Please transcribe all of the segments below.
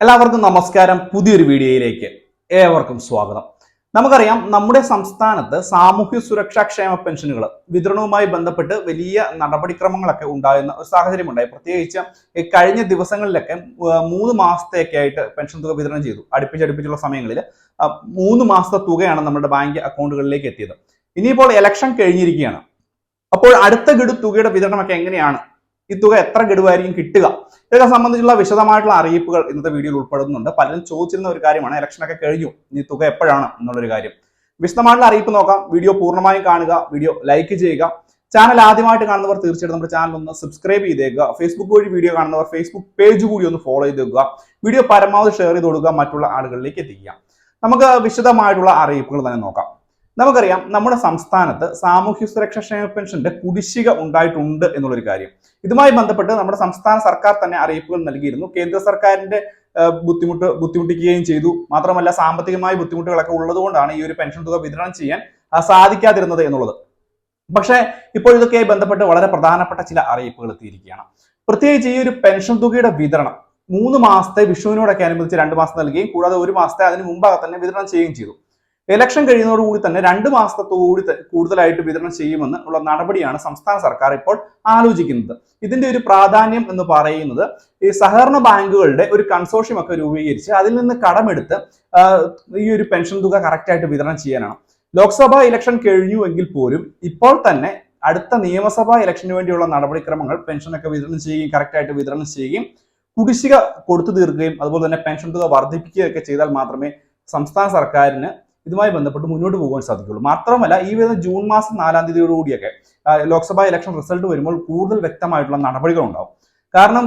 എല്ലാവർക്കും നമസ്കാരം. പുതിയൊരു വീഡിയോയിലേക്ക് ഏവർക്കും സ്വാഗതം. നമുക്കറിയാം നമ്മുടെ സംസ്ഥാനത്ത് സാമൂഹ്യ സുരക്ഷാ ക്ഷേമ പെൻഷനുകൾ വിതരണവുമായി ബന്ധപ്പെട്ട് വലിയ നടപടിക്രമങ്ങളൊക്കെ ഉണ്ടാകുന്ന ഒരു സാഹചര്യമുണ്ടായി പ്രത്യേകിച്ച് ഈ കഴിഞ്ഞ ദിവസങ്ങളിലൊക്കെ മൂന്ന് മാസത്തേക്കെ ആയിട്ട് പെൻഷൻ തുക വിതരണം ചെയ്തു. അടുപ്പിച്ചടുപ്പിച്ചുള്ള സമയങ്ങളിൽ മൂന്ന് മാസത്തെ തുകയാണ് നമ്മുടെ ബാങ്ക് അക്കൗണ്ടുകളിലേക്ക് എത്തിയത്. ഇനിയിപ്പോൾ ഇലക്ഷൻ കഴിഞ്ഞിരിക്കുകയാണ്. അപ്പോൾ അടുത്ത ഗഡു തുകയുടെ വിതരണമൊക്കെ എങ്ങനെയാണ്? ഈ തുക എത്ര ഗഡുവായിരിക്കും കിട്ടുക? ഇതൊക്കെ സംബന്ധിച്ചുള്ള വിശദമായിട്ടുള്ള അറിയിപ്പുകൾ ഇന്നത്തെ വീഡിയോയിൽ ഉൾപ്പെടുന്നുണ്ട്. പലരും ചോദിച്ചിരുന്ന ഒരു കാര്യമാണ് ഇലക്ഷനൊക്കെ കഴിഞ്ഞു ഇനി തുക എപ്പോഴാണ് എന്നുള്ളൊരു കാര്യം. വിശദമായിട്ടുള്ള അറിയിപ്പ് നോക്കാം. വീഡിയോ പൂർണമായും കാണുക വീഡിയോ ലൈക്ക് ചെയ്യുക. ചാനൽ ആദ്യമായിട്ട് കാണുന്നവർ തീർച്ചയായിട്ടും നമ്മുടെ ചാനൽ ഒന്ന് സബ്സ്ക്രൈബ് ചെയ്തേക്കുക. ഫേസ്ബുക്ക് വഴി വീഡിയോ കാണുന്നവർ ഫേസ്ബുക്ക് പേജ് കൂടി ഒന്ന് ഫോളോ ചെയ്ത് വെക്കുക വീഡിയോ പരമാവധി ഷെയർ ചെയ്ത് കൊടുക്കുക മറ്റുള്ള ആളുകളിലേക്ക് എത്തിക്കുക. നമുക്ക് വിശദമായിട്ടുള്ള അറിയിപ്പുകൾ തന്നെ നോക്കാം. നമുക്കറിയാം നമ്മുടെ സംസ്ഥാനത്ത് സാമൂഹ്യ സുരക്ഷാ ക്ഷേമ പെൻഷന്റെ കുടിശ്ശിക ഉണ്ടായിട്ടുണ്ട് എന്നുള്ളൊരു കാര്യം. ഇതുമായി ബന്ധപ്പെട്ട് നമ്മുടെ സംസ്ഥാന സർക്കാർ തന്നെ അറിയിപ്പുകൾ നൽകിയിരുന്നു. കേന്ദ്ര സർക്കാരിന്റെ ബുദ്ധിമുട്ട് ബുദ്ധിമുട്ടിക്കുകയും ചെയ്തു. മാത്രമല്ല സാമ്പത്തികമായ ബുദ്ധിമുട്ടുകളൊക്കെ ഉള്ളതുകൊണ്ടാണ് ഈ ഒരു പെൻഷൻ തുക വിതരണം ചെയ്യാൻ സാധിക്കാതിരുന്നത് എന്നുള്ളത്. പക്ഷേ ഇപ്പോൾ ഇതൊക്കെയായി ബന്ധപ്പെട്ട് വളരെ പ്രധാനപ്പെട്ട ചില അറിയിപ്പുകൾ എത്തിയിരിക്കുകയാണ്. പ്രത്യേകിച്ച് ഈ ഒരു പെൻഷൻ തുകയുടെ വിതരണം മൂന്ന് മാസത്തെ വിഷുവിനോടൊക്കെ അനുബന്ധിച്ച് രണ്ട് മാസം നൽകുകയും കൂടാതെ ഒരു മാസത്തെ അതിന് മുമ്പാകെ തന്നെ വിതരണം ചെയ്യുകയും ചെയ്തു. ഇലക്ഷൻ കഴിയുന്നതോടുകൂടി തന്നെ രണ്ട് മാസത്തോടുകൂടി കൂടി കൂടുതലായിട്ട് വിതരണം ചെയ്യുമെന്ന് ഉള്ള നടപടിയാണ് സംസ്ഥാന സർക്കാർ ഇപ്പോൾ ആലോചിക്കുന്നത്. ഇതിന്റെ ഒരു പ്രാധാന്യം എന്ന് പറയുന്നത് ഈ സഹകരണ ബാങ്കുകളുടെ ഒരു കൺസോഷ്യം ഒക്കെ രൂപീകരിച്ച് അതിൽ നിന്ന് കടമെടുത്ത് ഈ ഒരു പെൻഷൻ തുക കറക്റ്റായിട്ട് വിതരണം ചെയ്യാനാണ്. ലോക്സഭാ ഇലക്ഷൻ കഴിഞ്ഞു എങ്കിൽ പോലും ഇപ്പോൾ തന്നെ അടുത്ത നിയമസഭാ ഇലക്ഷന് വേണ്ടിയുള്ള നടപടിക്രമങ്ങൾ പെൻഷനൊക്കെ വിതരണം ചെയ്യുകയും കറക്റ്റായിട്ട് വിതരണം ചെയ്യുകയും കുടിശ്ശിക കൊടുത്തു തീർക്കുകയും അതുപോലെ തന്നെ പെൻഷൻ തുക വർദ്ധിപ്പിക്കുകയൊക്കെ ചെയ്താൽ മാത്രമേ സംസ്ഥാന സർക്കാരിന് ഇതുമായി ബന്ധപ്പെട്ട് മുന്നോട്ട് പോകാൻ സാധിക്കുള്ളൂ. മാത്രമല്ല ഈ വരുന്ന ജൂൺ മാസം നാലാം തീയതിയോടുകൂടിയൊക്കെ ലോക്സഭാ ഇലക്ഷൻ റിസൾട്ട് വരുമ്പോൾ കൂടുതൽ വ്യക്തമായിട്ടുള്ള നടപടികൾ ഉണ്ടാവും കാരണം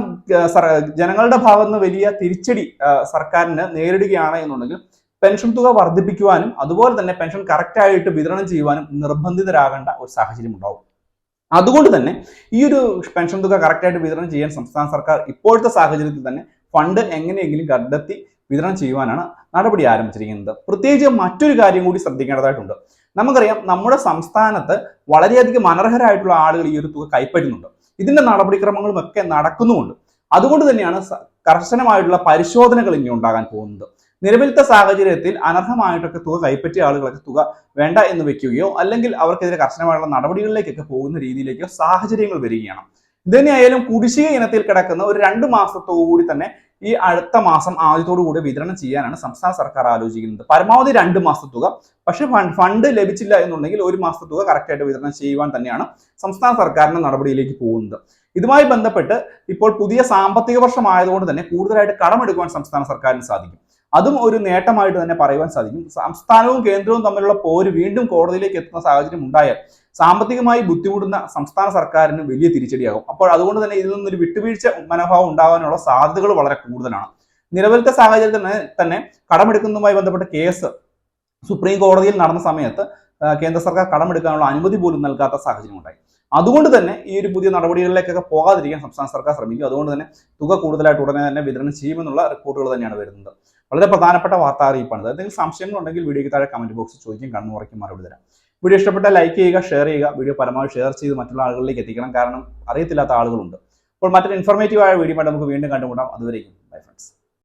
ജനങ്ങളുടെ ഭാഗത്ത് നിന്ന് വലിയ തിരിച്ചടി സർക്കാരിന് നേരിടുകയാണ് എന്നുണ്ടെങ്കിൽ പെൻഷൻ തുക വർദ്ധിപ്പിക്കുവാനും അതുപോലെ തന്നെ പെൻഷൻ കറക്റ്റായിട്ട് വിതരണം ചെയ്യുവാനും നിർബന്ധിതരാകേണ്ട ഒരു സാഹചര്യം ഉണ്ടാവും. അതുകൊണ്ട് തന്നെ ഈ ഒരു പെൻഷൻ തുക കറക്റ്റായിട്ട് വിതരണം ചെയ്യാൻ സംസ്ഥാന സർക്കാർ ഇപ്പോഴത്തെ സാഹചര്യത്തിൽ തന്നെ ഫണ്ട് എങ്ങനെയെങ്കിലും കണ്ടെത്തി വിതരണം ചെയ്യുവാനാണ് നടപടി ആരംഭിച്ചിരിക്കുന്നത്. പ്രത്യേകിച്ച് മറ്റൊരു കാര്യം കൂടി ശ്രദ്ധിക്കേണ്ടതായിട്ടുണ്ട്. നമുക്കറിയാം നമ്മുടെ സംസ്ഥാനത്ത് വളരെയധികം അനർഹരായിട്ടുള്ള ആളുകൾ ഈ ഒരു തുക കൈപ്പറ്റുന്നുണ്ട്. ഇതിന്റെ നടപടിക്രമങ്ങളും ഒക്കെ നടക്കുന്നുമുണ്ട്. അതുകൊണ്ട് തന്നെയാണ് കർശനമായിട്ടുള്ള പരിശോധനകൾ ഇനി ഉണ്ടാകാൻ പോകുന്നത്. നിലവിലത്തെ സാഹചര്യത്തിൽ അനർഹമായിട്ടൊക്കെ തുക കൈപ്പറ്റിയ ആളുകളൊക്കെ തുക വേണ്ട എന്ന് വെക്കുകയോ അല്ലെങ്കിൽ അവർക്കെതിരെ കർശനമായുള്ള നടപടികളിലേക്കൊക്കെ പോകുന്ന രീതിയിലേക്കോ സാഹചര്യങ്ങൾ വരികയാണ്. ഇതുതന്നെയായാലും കുടിശ്ശിക ഇനത്തിൽ കിടക്കുന്ന ഒരു രണ്ട് മാസത്തോടുകൂടി തന്നെ ഈ അടുത്ത മാസം ആദ്യത്തോടു കൂടി വിതരണം ചെയ്യാനാണ് സംസ്ഥാന സർക്കാർ ആലോചിക്കുന്നത്. പരമാവധി രണ്ട് മാസത്തെ തുക. പക്ഷേ ഫണ്ട് ലഭിച്ചില്ല എന്നുണ്ടെങ്കിൽ ഒരു മാസത്തെ തുക കറക്റ്റായിട്ട് വിതരണം ചെയ്യുവാൻ തന്നെയാണ് സംസ്ഥാന സർക്കാരിന്റെ നടപടിയിലേക്ക് പോകുന്നത്. ഇതുമായി ബന്ധപ്പെട്ട് ഇപ്പോൾ പുതിയ സാമ്പത്തിക വർഷം ആയതുകൊണ്ട് തന്നെ കൂടുതലായിട്ട് കടമെടുക്കുവാൻ സംസ്ഥാന സർക്കാരിന് സാധിക്കും. അതും ഒരു നേട്ടമായിട്ട് തന്നെ പറയുവാൻ സാധിക്കും. സംസ്ഥാനവും കേന്ദ്രവും തമ്മിലുള്ള പോര് വീണ്ടും കോടതിയിലേക്ക് എത്തുന്ന സാഹചര്യം ഉണ്ടായാൽ സാമ്പത്തികമായി ബുദ്ധിമുട്ടുന്ന സംസ്ഥാന സർക്കാരിന് വലിയ തിരിച്ചടിയാകും. അപ്പോൾ അതുകൊണ്ട് തന്നെ ഇതിൽ നിന്നൊരു വിട്ടുവീഴ്ച മനോഭാവം ഉണ്ടാകാനുള്ള സാധ്യതകൾ വളരെ കൂടുതലാണ്. നിലവിലത്തെ സാഹചര്യത്തിൽ തന്നെ കടമെടുക്കുന്നതുമായി ബന്ധപ്പെട്ട കേസ് സുപ്രീം കോടതിയിൽ നടന്ന സമയത്ത് കേന്ദ്ര സർക്കാർ കടമെടുക്കാനുള്ള അനുമതി പോലും നൽകാത്ത സാഹചര്യം ഉണ്ടായി അതുകൊണ്ട് തന്നെ ഈ ഒരു പുതിയ നടപടികളിലേക്കൊക്കെ പോകാതിരിക്കാൻ സംസ്ഥാന സർക്കാർ ശ്രമിക്കും. അതുകൊണ്ട് തന്നെ തുക കൂടുതലായിട്ട് ഉടനെ തന്നെ വിതരണം ചെയ്യുമെന്നുള്ള റിപ്പോർട്ടുകൾ തന്നെയാണ് വരുന്നത്. വളരെ പ്രധാനപ്പെട്ട വാർത്താ അറിയിപ്പാണ്. എന്തെങ്കിലും സംശയങ്ങളുണ്ടെങ്കിൽ വീഡിയോയ്ക്ക് താഴെ കമന്റ് ബോക്സിൽ ചോദിക്കും. കണ്ണു ഉറക്കി മറുപടി തരാം. വീഡിയോ ഇഷ്ടപ്പെട്ട ലൈക്ക് ചെയ്യുക ഷെയർ ചെയ്യുക. വീഡിയോ പരമാവധി ഷെയർ ചെയ്ത് മറ്റുള്ള ആളുകളിലേക്ക് എത്തിക്കണം. കാരണം അറിയത്തില്ലാത്ത ആളുകളുണ്ട്. അപ്പോൾ മറ്റൊരു ഇൻഫർമേറ്റീവ് ആയ വീഡിയോ നമുക്ക് വീണ്ടും കണ്ടുമുട്ടാം. അതുവരേക്കും. Bye friends